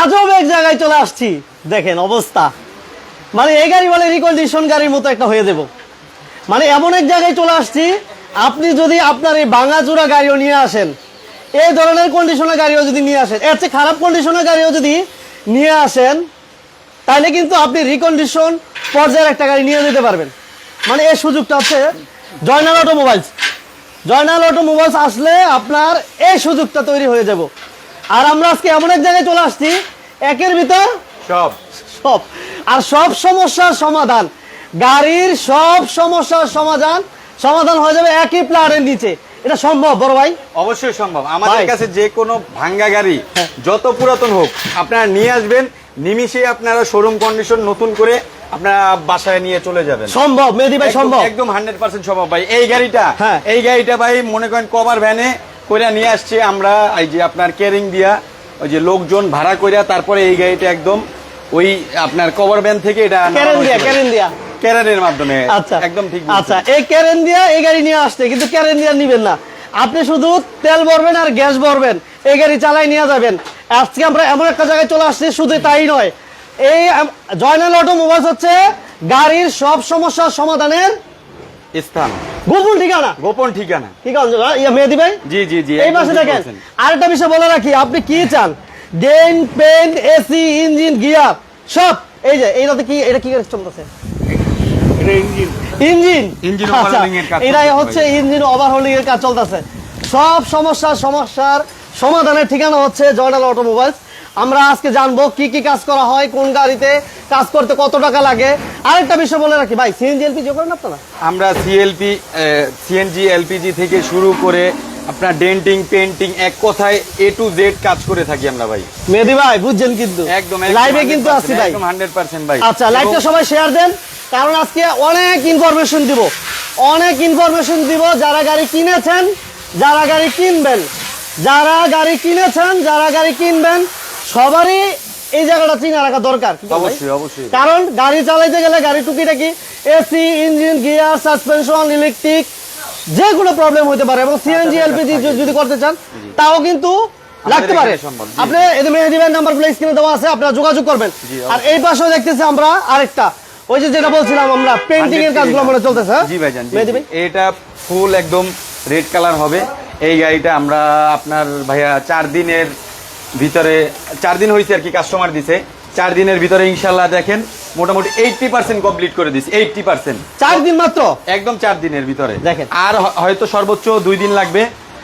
আজব এক জায়গায় চলে আসছি। দেখেন অবস্থা। মানে এই গাড়ি বলে রিকন্ডিশন গাড়ির মতো একটা হয়ে দেব। মানে এমন এক জায়গায় চলে আসছি, আপনি যদি আপনার এই ভাঙাচুরা গাড়িও নিয়ে আসেন, এই ধরনের কন্ডিশনের গাড়িও যদি নিয়ে আসেন, এর চেয়ে খারাপ কন্ডিশনের গাড়িও যদি নিয়ে আসেন, তাহলে কিন্তু আপনি রিকন্ডিশন পর্যায়ের একটা গাড়ি নিয়ে যেতে পারবেন। মানে এই সুযোগটা হচ্ছে জয়নাল অটোমোবাইলস। জয়নাল অটোমোবাইলস আসলে আপনার এই সুযোগটা তৈরি হয়ে যাব। আর আমরা আজকে এমন এক জায়গায় চলে আসছি একের ভিতর সব। সব। আর সব সমস্যার সমাধান গাড়ির সব সমস্যার সমাধান সমাধান হয়ে যাবে একই প্লারের নিচে। এটা সম্ভব বড় ভাই? অবশ্যই সম্ভব। আমাদের কাছে যে কোনো ভাঙ্গা গাড়ি হ্যাঁ। যত পুরাতন হোক আপনারা নিয়ে আসবেন নিমিশে আপনারা শোরুম কন্ডিশন নতুন করে আপনারা বাসায় নিয়ে চলে যাবেন। সম্ভব মেহেদি ভাই সম্ভব। একদম হান্ড্রেড পার্সেন্ট সম্ভব ভাই। এই গাড়িটা হ্যাঁ। এই গাড়িটা ভাই মনে করেন কভার ভ্যানে কইরা নিয়ে আসছে আমরা এই যে আপনার কেরিং দিয়া ওই যে লোকজন ভাড়া কইরা তারপরে এই গাড়িটা একদম ওই আপনার কভার ভ্যান থেকে এটা ক্যারেন দিয়া ক্যারেন দিয়া। ক্যারেনের মাধ্যমে। আচ্ছা একদম ঠিক আচ্ছা এই ক্যারেন দিয়া এই গাড়ি নিয়ে আসছে কিন্তু ক্যারেন দিয়া নিবেন না। আপনি শুধু তেল ভরবেন আর গ্যাস ভরবেন এই গাড়ি চালাই নিয়ে যাবেন। আজকে আমরা এমন একটা জায়গায় চলে আসছি শুধু তাই নয়। এই জয়নাল অটোমোবাইলস হচ্ছে গাড়ির সব সমস্যার সমাধানের স্থান। গোপন ঠিকানা? গোপন ঠিকানা। ঠিক আছে ইয়া মেহেদি ভাই জি জি জি এই পাশে দেখেন। আরেকটা বিষয় বলে রাখি আপনি কি চান? ডেন পেন এসি ইঞ্জিন গিয়ার সব। এই যে এইটাতে কি এটা কি চলতেছে? ইঞ্জিন। Engine আচ্ছা, overhauling এর কাজ এটাই হচ্ছে ইঞ্জিন ওভারহোলিং এর কাজ চলতেছে। সব সমস্যার সমস্যার সমাধানের ঠিকানা হচ্ছে জয়নাল অটোমোবাইলস। আমরা আজকে জানব কি কি কাজ করা হয় কোন গাড়িতে কাজ করতে কত টাকা লাগে। আরেকটা বিষয় বলে রাখি ভাই সিএনজি এলপিজি করেন আপনারা? আমরা সিএলপি সিএনজি এলপিজি থেকে শুরু করে আপনার ডেন্টিং পেন্টিং এক কথায় এ টু জেড কাজ করে থাকি আমরা ভাই। মেহেদি ভাই বুঝছেন কিন্তু। একদম লাইভে কিন্তু আসছি ভাই। একদম হান্ড্রেড পার্সেন্ট ভাই। আচ্ছা লাইভটা সবাই শেয়ার দেন কারণ আজকে অনেক ইনফরমেশন দিব। অনেক ইনফরমেশন দিব যারা গাড়ি কিনেছেন যারা গাড়ি কিনবেন। যারা গাড়ি কিনেছেন যারা গাড়ি কিনবেন সবারই এই জায়গাটা চিনে রাখা দরকার? অবশ্যই অবশ্যই। কারণ গাড়ি চালাইতে গেলে গাড়ি টুকিটাকি AC engine gear suspension electric যে কোনো প্রবলেম হতে পারে এবং সিএনজি আচ্ছা, এলপিজি যদি করতে চান তাও কিন্তু লাগতে পারে। আপনি এদের মেহেদি নাম্বার প্লে স্ক্রিনে দেওয়া আছে আপনারা যোগাযোগ করবেন। আর এই পাশেও দেখতেছি আমরা আরেকটা। ওই যে যেটা বলছিলাম আমরা পেন্টিং এর 100 কাজগুলো মনে চলতেছে হ্যাঁ? জি ভাইজান মেহেদি। ভাই। এটা ফুল একদম রেড কালার হবে। এই গাড়িটা আমরা আপনার ভাইয়া চার দিনের ভিতরে চার দিন হয়েছে আর কি কাস্টমার দিছে। চার দিনের ভিতরে ইনশাল্লাহ দেখেন মোটামুটি এইটটি পার্সেন্ট কমপ্লিট করে দিছি এইটটি পার্সেন্ট চার দিন মাত্র? একদম চার দিনের ভিতরে। দেখেন। আর হয়তো সর্বোচ্চ দুই দিন লাগবে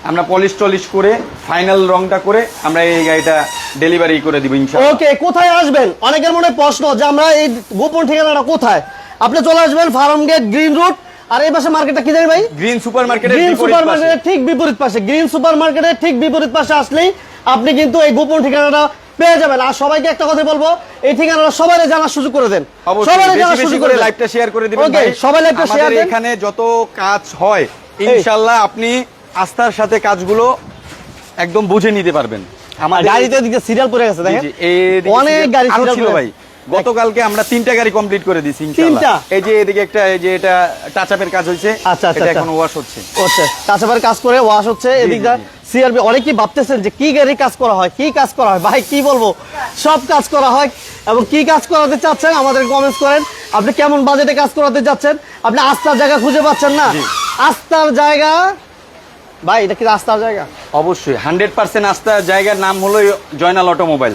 আমরা পলিশ টলিশ করে ফাইনাল রংটা করে আমরা এই গাড়িটা ডেলিভারি করে দিব ইনশাল্লাহ ওকে কোথায় আসবেন? অনেকের মনে প্রশ্ন যে আমরা এই গোপন ঠিকানাটা কোথায়? আপনি চলে আসবেন ফার্ম গেট গ্রিন রুট আর এই পাশে মার্কেটটা কি জানি ভাই? গ্রিন সুপার মার্কেটের গ্রিন সুপার পাশে। মার্কেটের ঠিক বিপরীত পাশে গ্রিন সুপার মার্কেটের ঠিক বিপরীত পাশে আসলেই আপনি কিন্তু এই গোপন ঠিকানাটা পেয়ে যাবেন। আর সবাইকে একটা কথা বলব এই ঠিকানাটা সবাই জানার সুযোগ করে দেন। সবাই জানার সুযোগ করে লাইভটা শেয়ার করে দিবেন ওকে সবাই লাইভটা শেয়ার দেন। এখানে যত কাজ হয় ইনশাআল্লাহ আপনি আস্থার সাথে কাজগুলো একদম বুঝে নিতে পারবেন। আমার গাড়িতে দিকে সিরিয়াল পড়ে গেছে দেখেন? অনেক গাড়ি ছিল ভাই। গতকালকে আমরা তিনটা গাড়ি কমপ্লিট করে দিছি তিনটা? এই যে এদিকে একটা এই যে এটা টাচ আপের কাজ হয়েছে আচ্ছা, আচ্ছা, এটা আচ্ছা। এখন ওয়াশ হচ্ছে। হচ্ছে। তাছাড়া কাজ করে ওয়াশ হচ্ছে। এদিকটা সিআরবি অনেকেই ভাবতেছেন যে কি গাড়ি কাজ করা হয় কি কাজ করা হয়? ভাই কি বলব? সব কাজ করা হয় এবং কি কাজ করাতে চাচ্ছেন আমাদের কমেন্টস করেন। আপনি কেমন বাজেটে কাজ করাতে চাচ্ছেন আপনি আস্থার জায়গা খুঁজে পাচ্ছেন না? আস্থার জায়গা ভাই এটা কি আস্থার জায়গা? অবশ্যই হান্ড্রেড পার্সেন্ট আস্থার জায়গার নাম হলো জয়নাল অটোমোবাইল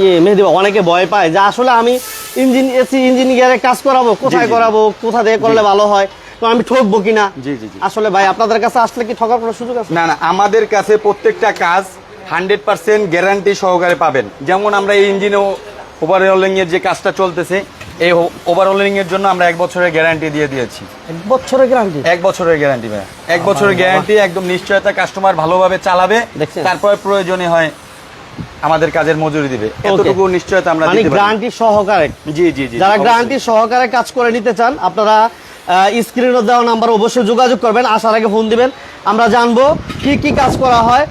ইয়ে মেহেদি অনেকে ভয় পায় যে আসলে আমি ইঞ্জিন এসি ইঞ্জিন গিয়ারে কাজ করাবো কোথায় করাবো কোথা দিয়ে করলে ভালো হয় তো আমি ঠকবো কিনা? জি, জি, জি। আসলে ভাই আপনাদের কাছে আসলে কি ঠকার কোনো সুযোগ আছে? না না আমাদের কাছে প্রত্যেকটা কাজ হান্ড্রেড পার্সেন্ট গ্যারান্টি সহকারে পাবেন। যেমন আমরা এই ইঞ্জিন ওভারহলিং এর যে কাজটা চলতেছে এই ওভারহলিং এর জন্য আমরা এক বছরের গ্যারান্টি দিয়ে দিয়েছি। এক বছরের গ্যারান্টি এক বছরের গ্যারান্টি ভাই এক বছরের গ্যারান্টি একদম নিশ্চয়তা কাস্টমার ভালোভাবে চালাবে তারপরে প্রয়োজনে হয় আমাদের কাজের মজুরি দিবে। এতটুকু নিশ্চয়তা আমরা মানে দিতে পারি। গ্যারান্টি সহকারে? জি জি জি যারা গ্যারান্টি সহকারে কাজ করে নিতে চান আপনারা স্ক্রিনে দেওয়া নাম্বার অবশ্যই যোগাযোগ করবেন আসার আগে ফোন দিবেন। আমরা জানব কি কি কাজ করা হয়।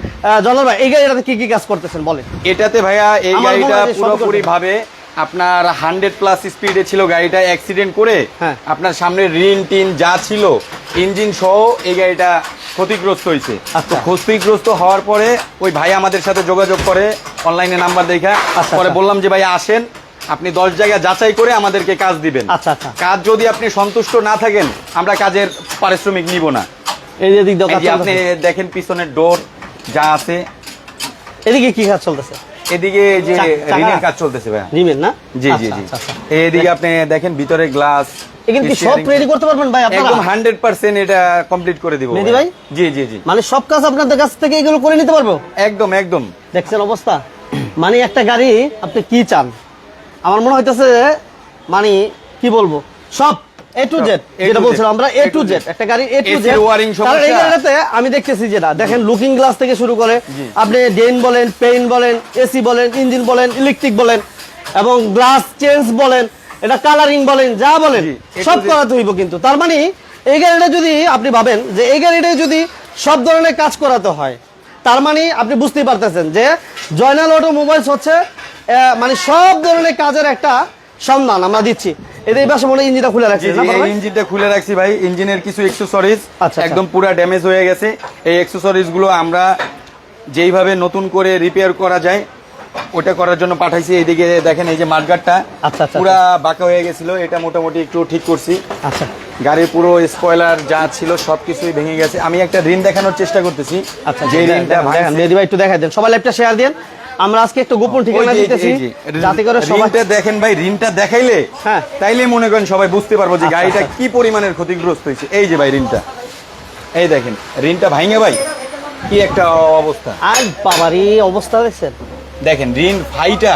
জনাল ভাই এই গাড়িটাতে কি কি কাজ করতেছেন বলেন। এটাতে ভাইয়া এই গাড়িটা পুরোপুরি ভাবে আপনার হান্ড্রেড প্লাস স্পিডে ছিল গাড়িটা অ্যাক্সিডেন্ট করে হ্যাঁ। আপনার সামনে রিন টিন যা ছিল ইঞ্জিন সহ এই গাড়িটা ক্ষতিগ্রস্ত হয়েছে আচ্ছা। ক্ষতিগ্রস্ত হওয়ার পরে ওই ভাই আমাদের সাথে যোগাযোগ করে অনলাইনে নাম্বার দেখা পরে। বললাম যে ভাই আসেন আপনি দশ জায়গা যাচাই করে আমাদেরকে কাজ দিবেন আচ্ছা, আচ্ছা। কাজ যদি আপনি সন্তুষ্ট না থাকেন আমরা কাজের পারিশ্রমিক নিব না এই দিক এই যে আপনি দেখেন পিছনের ডোর যা আছে এদিকে কি কাজ চলতেছে এদিকে যে কাজ চলতেছে ভাই না? জি জি আচ্ছা, জি। আচ্ছা, আচ্ছা। এদিকে আপনি দেখেন ভিতরে গ্লাস এখানে কি সব রেডি করতে পারবেন ভাই আপনারা? একদম হান্ড্রেড পার্সেন্ট এটা কমপ্লিট করে দিব মেহেদি ভাই? জি জি জি। মানে সব কাজ আপনাদের কাছ থেকে এগুলো করে নিতে পারব? একদম একদম। দেখছেন অবস্থা? মানে একটা গাড়ি আপনি কি চান? আমার মনে হইতেছে মানে কি বলব? সব এ টু জেড যেটা বলছিলাম আমরা এ টু জেড একটা গাড়ি এ টু জেড এই সমস্যা। গাড়িটাতে আমি দেখতেছি যেটা দেখেন লুকিং গ্লাস থেকে শুরু করে আপনি ডেন বলেন পেইন বলেন এসি বলেন ইঞ্জিন বলেন ইলেকট্রিক বলেন এবং গ্লাস চেঞ্জ বলেন এটা কালারিং বলেন যা বলেন সব করাতে হইব কিন্তু। তার মানে এই গাড়িটা যদি আপনি ভাবেন যে এই গাড়িটা যদি সব ধরনের কাজ করাতে হয় তার মানে আপনি বুঝতেই পারতেছেন যে জয়নাল অটোমোবাইলস হচ্ছে মানে সব ধরনের কাজের একটা সন্ধান আমরা দিচ্ছি। এদের এই পাশে মনে ইঞ্জিনটা খুলে রাখছি এই ইঞ্জিনটা খুলে রাখছি ভাই। ইঞ্জিনের কিছু এক্সেসরিজ আচ্ছা। একদম পুরো ড্যামেজ হয়ে গেছে। এই এক্সেসরিজগুলো আমরা যেইভাবে নতুন করে রিপেয়ার করা যায় ওটা করার জন্য পাঠাইছি। এইদিকে দেখেন এই যে মাঠগাটটা আচ্ছা, আচ্ছা, পুরা বাঁকা হয়ে গেছিল। এটা মোটামুটি একটু ঠিক করছি। আচ্ছা। গাড়ির পুরো স্পয়লার যা ছিল সবকিছুই ভেঙে গেছে। আমি একটা ঋণ দেখানোর চেষ্টা করতেছি। আচ্ছা যে ঋণটা ভাই একটু দেখাই দেন। সবাই লাইভটা শেয়ার দেন আমরা আজকে একটু গোপন ঠিকানা দিতেছি। যাতে করে সবাই দেখেন ভাই ঋণটা দেখাইলে হ্যাঁ। তাইলে মনে করেন সবাই বুঝতে পারব যে আচ্ছা, গাড়িটা আচ্ছা। কি পরিমাণের ক্ষতিগ্রস্ত হয়েছে। এই যে ভাই ঋণটা এই দেখেন ঋণটা ভাঙে ভাই কি একটা অবস্থা। আর বাবারে অবস্থা দেখছেন? দেখেন ঋণ ভাইটা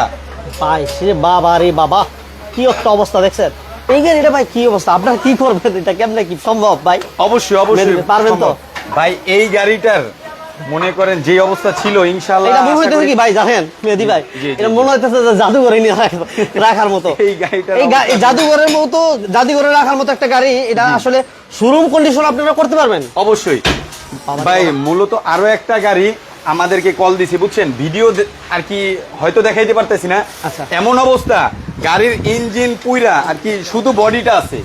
ভাই সে বাবা রে বাবা কি একটা অবস্থা দেখছেন? এই গাড়িটা ভাই কি অবস্থা? আপনারা কি করবেন? এটা কেমনে কি সম্ভব ভাই? অবশ্যই অবশ্যই পারবেন তো? ভাই এই গাড়িটার মনে করেন যে অবস্থা ছিল এটা মনে হইতেছে কি ভাই জানেন? মেহেদি ভাই এটা মনে হইতেছে যে জাদুঘরে নিয়ে রাখার মতো। এই গাড়িটার এই জাদুঘরের মতো জাদুঘরে রাখার মতো একটা গাড়ি এটা আসলে শোরুম কন্ডিশন আপনারা করতে পারবেন? অবশ্যই। ভাই মূলত আরও একটা গাড়ি আমাদেরকে কল দিছে বুঝছেন? ভিডিও আর কি হয়তো দেখাইতে পারতেছি না। আচ্ছা। এমন অবস্থা গাড়ির ইঞ্জিন পুইরা আর কি শুধু বডিটা আছে।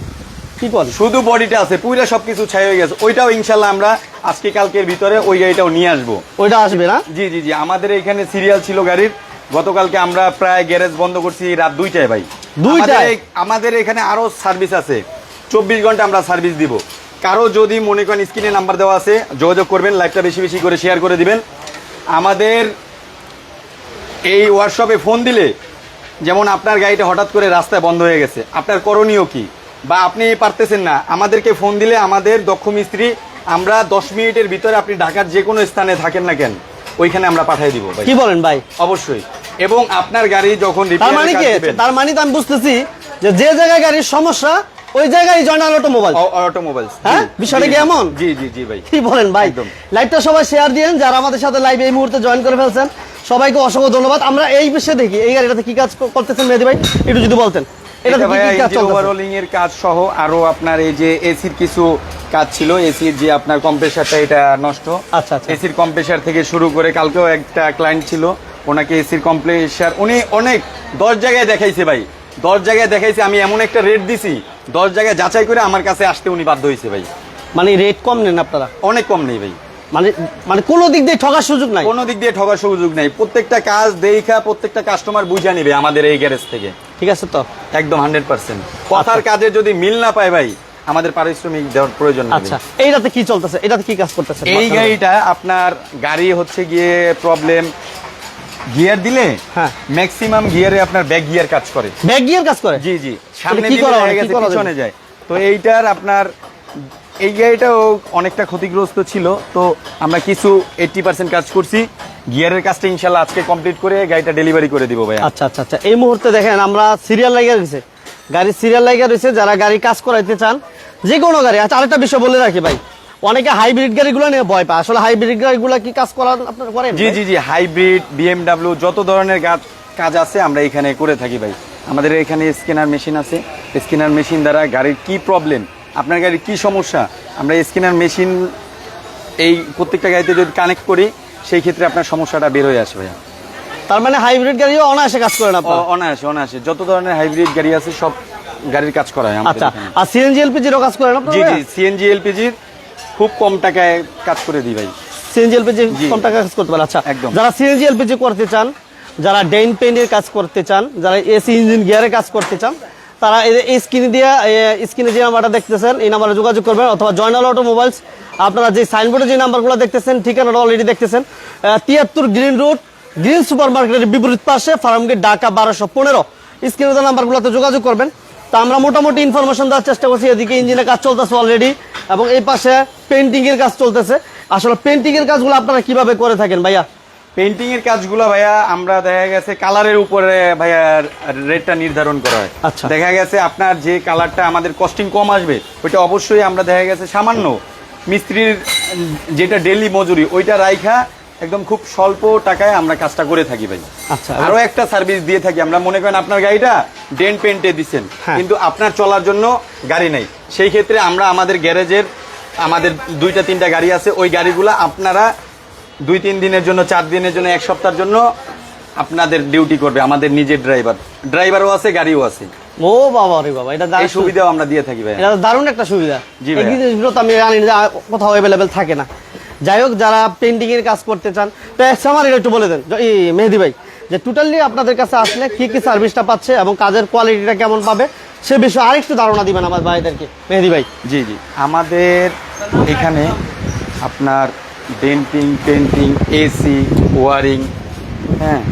কি কর শুধু বডিটা আছে পুইরা সবকিছু ছাই হয়ে গেছে। ওইটাও ইনশাল্লাহ আমরা আজকে কালকের ভিতরে ওই গাড়িটাও নিয়ে আসব। ওইটা আসবে না? জি জি জি আমাদের এখানে সিরিয়াল ছিল গাড়ির। গতকালকে আমরা প্রায় গ্যারেজ বন্ধ করছি রাত দুইটায় ভাই। দুইটায়? আমাদের এখানে আরও সার্ভিস আছে। চব্বিশ ঘণ্টা আমরা সার্ভিস দিব। কারও যদি মনে করেন স্ক্রিনে নাম্বার দেওয়া আছে যোগাযোগ করবেন লাইভটা বেশি বেশি করে শেয়ার করে দিবেন। আমাদের এই ওয়ার্কশপে ফোন দিলে যেমন আপনার গাড়িটা হঠাৎ করে রাস্তায় বন্ধ হয়ে গেছে। আপনার করণীয় কি? বা আপনি পারতেছেন না আমাদেরকে ফোন দিলে আমাদের দক্ষ মিস্ত্রি আমরা দশ মিনিটের ভিতরে আপনি ঢাকার যে কোনো স্থানে থাকেন না কেন ওইখানে আমরা পাঠিয়ে দিব কি বলেন ভাই? অবশ্যই। এবং আপনার গাড়ি যখন তার মানে কি? তার মানে তো আমি বুঝতেছি যে যে জায়গায় গাড়ির সমস্যা ওই জায়গায় জয়নাল অটোমোবাইল অ- অটোমোবাইলস হ্যাঁ? বিষয়টা কি এমন? জি জি জি ভাই। কি বলেন ভাই? একদম। লাইভটা সবাই শেয়ার দিয়েন যারা আমাদের সাথে লাইভে এই মুহূর্তে জয়েন করে ফেলছেন সবাইকে অসংখ্য ধন্যবাদ। আমরা এই বিষয়ে দেখি এই গাড়িটাতে কি কাজ করতেছেন মেহেদি ভাই? একটু যদি বলতেন। এটা ভাইয়া ওভারঅলিং এর কাজ সহ আরও আপনার এই যে এসির কিছু কাজ ছিল এসির যে আপনার কম্প্রেসারটা এটা নষ্ট। আচ্ছা, আচ্ছা। এসির কম্প্রেসার থেকে শুরু করে কালকেও একটা ক্লায়েন্ট ছিল ওনাকে এসির কম্প্রেসার উনি অনেক দশ জায়গায় দেখাইছে ভাই। দশ জায়গায় দেখাইছে আমি এমন একটা রেট দিছি দশ জায়গায় যাচাই করে আমার কাছে আসতে উনি বাধ্য হয়েছে ভাই। মানে রেট কম নেন আপনারা? অনেক কম নেই ভাই। মানে মানে কোনো দিক দিয়ে ঠকার সুযোগ নাই? কোনো দিক দিয়ে ঠকার সুযোগ নেই। প্রত্যেকটা কাজ দেখা প্রত্যেকটা কাস্টমার বুঝা নিবে আমাদের এই গ্যারেজ থেকে। ঠিক আছে তো? একদম হান্ড্রেড পার্সেন্ট। কথার কাজে যদি মিল না পায় ভাই আমাদের পারিশ্রমিক দেওয়ার প্রয়োজন আচ্ছা এইটাতে কি চলতেছে? এটাতে কি কাজ করতেছে? এই গাড়িটা আপনার গাড়ি হচ্ছে গিয়ে প্রবলেম গিয়ার দিলে হ্যাঁ। ম্যাক্সিমাম গিয়ারে আপনার ব্যাক গিয়ার কাজ করে। ব্যাক গিয়ার কাজ করে? জি জি। সামনে কি করা হয়, হয়ে গেছে পিছনে যায়। তো এইটার আপনার এই গাড়িটাও অনেকটা ক্ষতিগ্রস্ত ছিল। তো আমরা কিছু এইটটি পার্সেন্ট কাজ করছি। গিয়ারের কাজটা ইনশাল্লাহ আজকে কমপ্লিট করে গাড়িটা ডেলিভারি করে দিব ভাই আচ্ছা আচ্ছা আচ্ছা। এই মুহূর্তে দেখেন আমরা সিরিয়াল লাইগা রয়েছে গাড়ির সিরিয়াল লাইগা রয়েছে যারা গাড়ি কাজ করাইতে চান যে কোনো গাড়ি। আচ্ছা আরেকটা বিষয় বলে রাখি ভাই। অনেকে হাইব্রিড গাড়িগুলো নিয়ে ভয় পায়। আসলে হাইব্রিড গাড়িগুলো কি কাজ করান আপনারা করেন? জি জি জি হাইব্রিড বিএমডাব্লিউ যত ধরনের গাছ কাজ আছে আমরা এখানে করে থাকি ভাই। আমাদের এখানে স্ক্যানার মেশিন আছে। স্ক্যানার মেশিন দ্বারা গাড়ির কি প্রবলেম আপনার গাড়ির কি সমস্যা আমরা স্ক্যানার মেশিন এই প্রত্যেকটা গাড়িতে যদি কানেক্ট করি সেই ক্ষেত্রে আপনার সমস্যাটা বের হয়ে আসে ভাইয়া। তার মানে হাইব্রিড গাড়িও অনায়াসে কাজ আপনারা? অ- অনায়াসে অনায়াসে। যত ধরনের হাইব্রিড গাড়ি আছে সব গাড়ির কাজ করা হয় আচ্ছা। আর সিএনজি এলপিজিরও কাজ করেন আপনারা জি জি সিএনজি এলপিজির খুব কম টাকায় কাজ করে দিই ভাই। CNG LPG. কম টাকা কাজ করতে পারে। আচ্ছা একদম। যারা সিএনজি এলপিজি করতে চান যারা ডেইন পেইন্টের কাজ করতে চান যারা এসি ইঞ্জিন গিয়ারে কাজ করতে চান তারা এই- স্ক্রিনে দিয়ে স্ক্রিনে যে নাম্বারটা দেখতেছেন, এই নাম্বারে যোগাযোগ করবেন অথবা জয়নাল অটোমোবাইলস আপনারা যে সাইনবোর্ডে যে নাম্বারগুলো দেখতেছেন, ঠিকানাটা অলরেডি দেখতেছেন তিয়াত্তর গ্রিন রুট গ্রিন সুপার মার্কেটের বিপরীত পাশে ফার্ম গেট ঢাকা বারোশো পনেরো। স্ক্রিনে নাম্বারগুলোতে যোগাযোগ করবেন, তা আমরা মোটামুটি ইনফরমেশন দেওয়ার চেষ্টা করছি, এদিকে ইঞ্জিনের কাজ চলতেছে অলরেডি এবং এই পাশে পেন্টিং এর কাজ চলতেছে। আসলে পেন্টিং এর কাজগুলো আপনারা কীভাবে করে থাকেন ভাইয়া? পেন্টিং এর কাজগুলো ভাইয়া আমরা দেখা গেছে কালারের উপরে ভাইয়া রেটটা নির্ধারণ করা হয়। আচ্ছা। দেখা গেছে আপনার যে কালারটা আমাদের কস্টিং কম আসবে ওইটা অবশ্যই আমরা দেখা গেছে সামান্য মিস্ত্রির যেটা ডেলি মজুরি ওইটা রাইখা একদম খুব স্বল্প টাকায় আমরা কাজটা করে থাকি ভাই আচ্ছা। আরও একটা সার্ভিস দিয়ে থাকি। আমরা মনে করেন আপনার গাড়িটা ডেন পেন্টে দিচ্ছেন। কিন্তু আপনার চলার জন্য গাড়ি নেই। সেই ক্ষেত্রে আমরা আমাদের গ্যারেজের আমাদের দুইটা তিনটা গাড়ি আছে ওই গাড়িগুলো আপনারা দুই তিন দিনের জন্য চার দিনের জন্য এক সপ্তাহের জন্য আপনাদের ডিউটি করবে আমাদের নিজের ড্রাইভার ড্রাইভারও আছে গাড়িও আছে। ও বাবা রে বাবা এটা এই দারুণ। সুবিধাও আমরা দিয়ে থাকি ভাই এটা দারুণ একটা সুবিধা। জি এই ভাইয়া। জিনিসগুলো তো আমি জানি না কোথাও অ্যাভেলেবেল থাকে না। যাই হোক যারা পেন্টিং এর কাজ করতে চান তো আমার একটু বলে দেন মেহেদি ভাই যে টোটালি আপনাদের কাছে আসলে কি কি সার্ভিসটা পাচ্ছে এবং কাজের কোয়ালিটিটা কেমন পাবে সে বিষয়ে আরেকটু ধারণা দিবেন আমার ভাইদেরকে। মেহেদি ভাই। জি জি। আমাদের এখানে আপনার ডেন্টিং পেন্টিং এসি ওয়ারিং হ্যাঁ।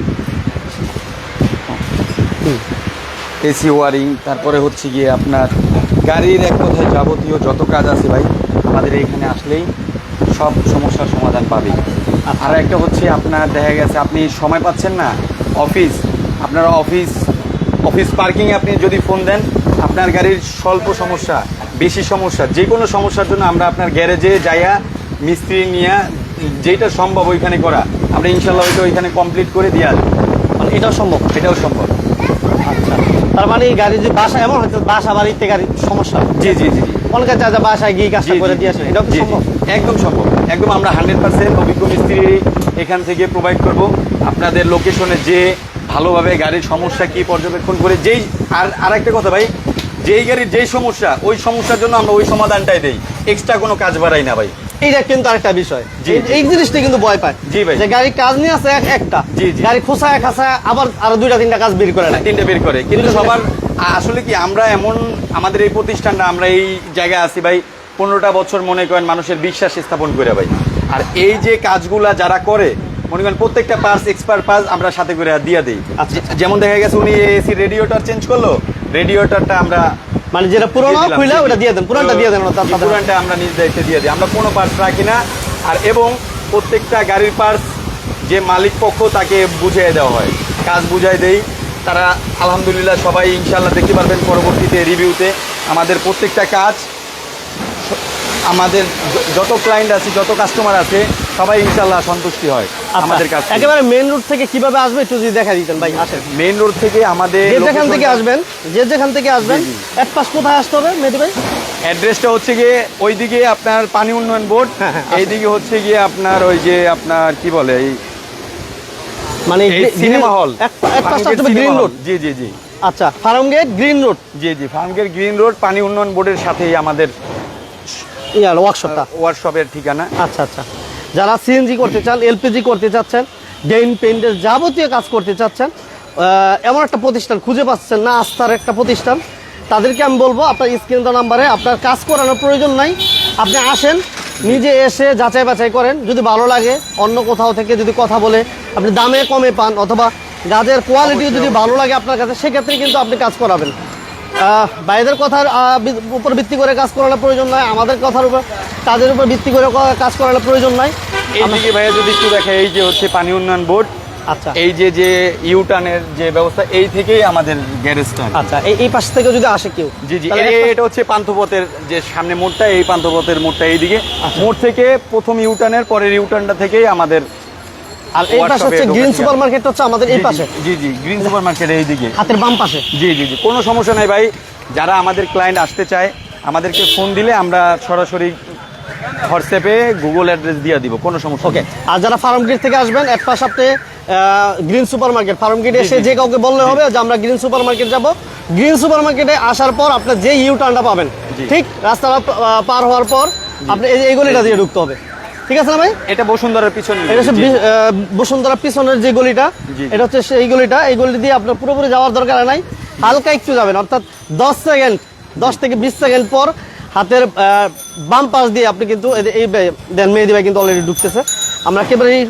এসি ওয়ারিং তারপরে হচ্ছে গিয়ে আপনার গাড়ির এক কথায় যাবতীয় যত কাজ আছে ভাই আমাদের এখানে আসলেই সব সমস্যার সমাধান পাবে আর একটা হচ্ছে আপনার দেখা গেছে আপনি সময় পাচ্ছেন না অফিস আপনার অফিস অফিস পার্কিংয়ে আপনি যদি ফোন দেন আপনার গাড়ির স্বল্প সমস্যা বেশি সমস্যা যে কোনো সমস্যার জন্য আমরা আপনার গ্যারেজে যাইয়া মিস্ত্রি নিয়ে যেটা সম্ভব ওইখানে করা। আমরা ইনশাল্লাহ ওইটা ওইখানে কমপ্লিট করে দিয়ে আসব। মানে এটাও সম্ভব? এটাও সম্ভব। আচ্ছা। তার মানে এই গাড়ি যে বাসা এমন হয়তো বাসা বাড়িতে গাড়ির সমস্যা জি জি জি জি। অনেকে চায় যে বাসায় গিয়ে কাজটা করে দিয়ে আসেন এটাও সম্ভব? একদম সম্ভব। একদম আমরা হান্ড্রেড পার্সেন্ট অভিজ্ঞ মিস্ত্রি এখান থেকে প্রোভাইড করব। আপনাদের লোকেশনে যে ভালোভাবে গাড়ির সমস্যা কি পর্যবেক্ষণ করে যেই আর আর একটা কথা ভাই যেই গাড়ির যেই সমস্যা ওই সমস্যার জন্য আমরা ওই সমাধানটাই দেই। এক্সট্রা কোনো কাজ বাড়াই না ভাই। এইটা কিন্তু আরেকটা বিষয়। এই-। জিনিসটা কিন্তু ভয় পায়। জি ভাই। যে গাড়ি কাজ নিয়ে আছে এক- একটা। জি, জি। গাড়ি খোসায় খাসায় আবার আরও দুইটা তিনটা কাজ বের করে নেয়। তিনটে বের করে। কিন্তু সবার আসলে কি আমরা এমন আমাদের এই প্রতিষ্ঠানটা আমরা এই জায়গায় আছি ভাই পনেরোটা বছর মনে করেন মানুষের বিশ্বাস স্থাপন করে ভাই। আর এই যে কাজগুলা যারা করে মনে করেন প্রত্যেকটা পার্স এক্সপার্ট পার্স আমরা সাথে করে দিয়ে দিই। আচ্ছা। যেমন দেখা গেছে উনি এসি রেডিওটার চেঞ্জ করল। রেডিওটারটা আমরা মানে যেটা পুরোনো খুলে। ওটা দিয়ে দেন পুরানটা দিয়ে দেন পুরানটা আমরা নিজ দায়িত্বে দিয়ে দিই। আমরা কোনো পার্টস রাখি না। আর এবং প্রত্যেকটা গাড়ির পার্টস যে মালিক পক্ষ তাকে বুঝিয়ে দেওয়া হয়। কাজ বুঝাই দেই। তারা আলহামদুলিল্লাহ সবাই ইনশাল্লাহ দেখতে পারবেন পরবর্তীতে রিভিউতে। আমাদের প্রত্যেকটা কাজ আমাদের যত ক্লায়েন্ট আছে যত কাস্টমার আছে সবাই ইনশাল্লাহ সন্তুষ্টি হয়। আমাদের কাছে। একেবারে মেন রোড থেকে কীভাবে আসবে একটু যদি দেখা দিতেন ভাই আসেন। মেইন রোড থেকে আমাদের যে যেখান থেকে আসবেন যে যেখান থেকে আসবেন পাশ কোথায় আসতে হবে মেহেদি ভাই? অ্যাড্রেসটা হচ্ছে গিয়ে ওইদিকে আপনার পানি উন্নয়ন বোর্ড হ্যাঁ, হ্যাঁ, এইদিকে হচ্ছে গিয়ে আপনার ওই যে আপনার কি বলে এই মানে সিনেমা হল গ্রিন রোড জি জি জি। আচ্ছা ফার্ম গেট গ্রিন রোড জি জি ফার্মগেট গ্রিন রোড পানি উন্নয়ন বোর্ডের সাথেই আমাদের ইয়ার ওয়ার্কশপটা ওয়ার্কশপের ঠিকানা। আচ্ছা আচ্ছা। যারা সিএনজি করতে চান এলপিজি করতে চাচ্ছেন ডেইন পেন্টের যাবতীয় কাজ করতে চাচ্ছেন এমন একটা প্রতিষ্ঠান খুঁজে পাচ্ছেন না আস্থার একটা প্রতিষ্ঠান তাদেরকে আমি বলব আপনার স্ক্রিন নাম্বারে আপনার কাজ করানোর প্রয়োজন নাই। আপনি আসেন নিজে এসে যাচাই বাছাই করেন যদি ভালো লাগে অন্য কোথাও থেকে যদি কথা বলে আপনি দামে কমে পান অথবা গাছের কোয়ালিটি যদি ভালো লাগে আপনার কাছে সেক্ষেত্রে কিন্তু আপনি কাজ করাবেন। বাইরের কথার উপর ভিত্তি করে কাজ করানোর প্রয়োজন নয় আমাদের কথার উপর কাজের উপর ভিত্তি করে কাজ করানোর প্রয়োজন নাই। এইদিকে ভাইয়া যদি একটু দেখে এই যে হচ্ছে পানি উন্নয়ন বোর্ড আচ্ছা। এই যে যে ইউটার্নের যে ব্যবস্থা এই থেকেই আমাদের গ্যারেজটা আচ্ছা এই এই পাশ থেকে যদি আসে কেউ জি জি এটা হচ্ছে পান্থপথের যে সামনে মোড়টা এই পান্থপথের মোড়টা এইদিকে। আচ্ছা। মোড় থেকে প্রথম ইউটার্নের পরের ইউটার্নটা থেকেই আমাদের আর এই পাশে হচ্ছে গ্রিন জায়গা। সুপার মার্কেট হচ্ছে আমাদের এই পাশে। জি জি গ্রিন সুপার মার্কেট এইদিকে হাতের বাম পাশে। জি জি জি কোনো সমস্যা নাই ভাই। যারা আমাদের ক্লায়েন্ট আসতে চায় আমাদেরকে ফোন দিলে আমরা সরাসরি হোয়াটসঅ্যাপে গুগল অ্যাড্রেস দিয়ে দিব কোনো সমস্যা ওকে আর যারা ফার্ম গেট থেকে আসবেন এক পাশ আপনি গ্রিন সুপার মার্কেট ফার্ম গেটে এসে যে কাউকে বললে হবে যে আমরা গ্রিন সুপার মার্কেট যাব। গ্রিন সুপার মার্কেটে আসার পর আপনার যে ইউ টার্নটা পাবেন ঠিক? রাস্তাটা আহ, পার হওয়ার পর আপনি এই এই গলিটা দিয়ে ঢুকতে হবে। ঠিক আছে না ভাই? এটা বসুন্ধরার পিছনে এটা হচ্ছে বি- আহ, বসুন্ধরা পিছনের যে গলিটা এটা হচ্ছে সেই গলিটা। এই গলি দিয়ে আপনার পুরোপুরি যাওয়ার দরকার নাই। হালকা একটু যাবেন অর্থাৎ দশ সেকেন্ড দশ থেকে বিশ সেকেন্ড পর হাতের বাম পাশ দিয়ে আপনি কিন্তু এই- দেন মেহেদি ভাই কিন্তু অলরেডি ঢুকতেছে। আমরা একেবারেই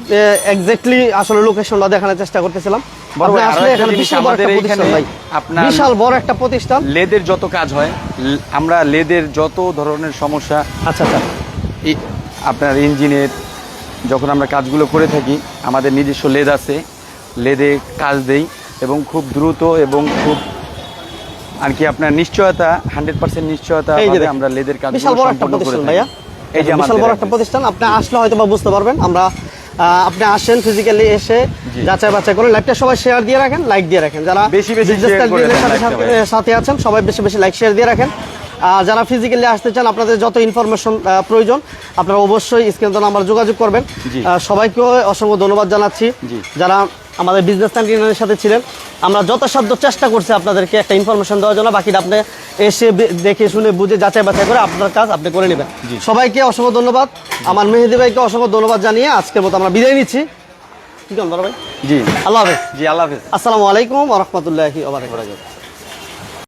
এক্স্যাক্টলি আসলে লোকেশনটা দেখানোর চেষ্টা করতেছিলাম। বিশাল বড় একটা প্রতিষ্ঠান লেদের যত কাজ হয় আমরা লেদের যত ধরনের সমস্যা আচ্ছা আচ্ছা। আপনার ইঞ্জিনের যখন আমরা কাজগুলো করে থাকি আমাদের নিজস্ব লেদ আছে লেদে কাজ দেই এবং খুব দ্রুত এবং খুব আর কি আপনার নিশ্চয়তা হান্ড্রেড পার্সেন্ট নিশ্চয়তা আমরা লেদের কাজ বিশাল বড় একটা প্রতিষ্ঠান ভাইয়া। এই যে বিশাল বড় একটা প্রতিষ্ঠান। আপনি আসলে হয়তো বা বুঝতে পারবেন আমরা আপনি আসেন ফিজিক্যালি এসে। যাচাই বাছাই করে লাইভটা সবাই শেয়ার দিয়ে রাখেন লাইক দিয়ে রাখেন। যারা বেশি বেশি সাথে আছেন সবাই বেশি বেশি লাইক শেয়ার দিয়ে রাখেন। যারা ফিজিক্যালি আসতে চান আপনাদের যত ইনফরমেশন প্রয়োজন আপনারা অবশ্যই স্ক্রিন নাম্বার যোগাযোগ করবেন। সবাইকে অসংখ্য ধন্যবাদ জানাচ্ছি। যারা আমাদের বিজনেস ক্যান্টিনের সাথে ছিলেন আমরা যথাসাধ্য চেষ্টা করছি আপনাদেরকে একটা ইনফরমেশন দেওয়ার জন্য। বাকিটা আপনি এসে দেখে শুনে বুঝে যাচাই বাছাই করে আপনার কাজ আপনি করে নেবেন। সবাইকে অসংখ্য ধন্যবাদ। আমার মেহেদি ভাইকে অসংখ্য ধন্যবাদ জানিয়ে আজকের মতো আমরা বিদায় নিচ্ছি। কি বলেন বড় ভাই? জি। আল্লাহ হাফেজ। জি আল্লাহ হাফেজ। আসসালামু আলাইকুম রহমতুল্লাহি